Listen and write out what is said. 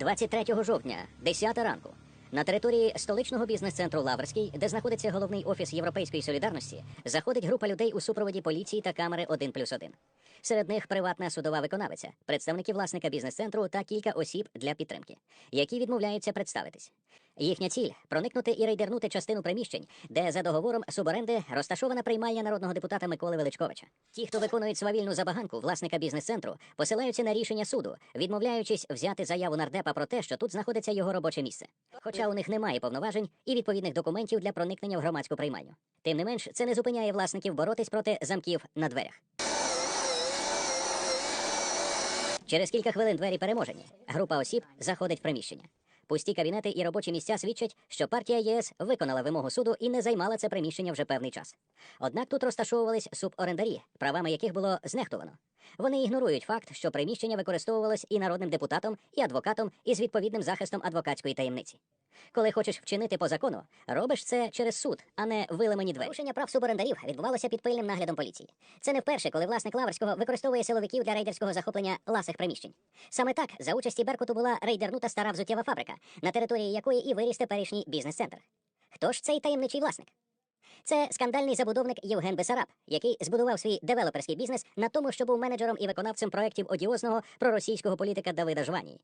23 жовтня, 10 ранку, на території столичного бізнес-центру Лаврський, де знаходиться головний офіс Європейської солідарності, заходить група людей у супроводі поліції та камери 1 плюс 1. Серед них приватна судова виконавиця, представники власника бізнес-центру та кілька осіб для підтримки, які відмовляються представитись. Їхня ціль проникнути і рейдернути частину приміщень, де за договором суборенди розташована приймальня народного депутата Миколи Величковича. Ті, хто виконують свавільну забаганку власника бізнес-центру, посилаються на рішення суду, відмовляючись взяти заяву нардепа про те, що тут знаходиться його робоче місце. Хоча у них немає повноважень і відповідних документів для проникнення в громадську приймальню. Тим не менш, це не зупиняє власників боротись проти замків на дверях. Через кілька хвилин двері переможені. Група осіб заходить в приміщення. Пусті кабінети і робочі місця свідчать, що партія ЄС виконала вимогу суду і не займала це приміщення вже певний час. Однак тут розташовувались суборендарі, правами яких було знехтувано. Вони ігнорують факт, що приміщення використовувалось і народним депутатом, і адвокатом із відповідним захистом адвокатської таємниці. Коли хочеш вчинити по закону, робиш це через суд, а не виламані двері. Порушення прав суборендарів відбувалося під пильним наглядом поліції. Це не вперше, коли власник Лаврського використовує силовиків для рейдерського захоплення ласих приміщень. Саме так за участі Беркуту була рейдернута стара взуттєва фабрика, на території якої і виріс теперішній бізнес-центр. Хто ж цей таємничий власник? Це скандальний забудовник Євген Бесараб, який збудував свій девелоперський бізнес на тому, що був менеджером і виконавцем проєктів одіозного проросійського політика Давида Жванії.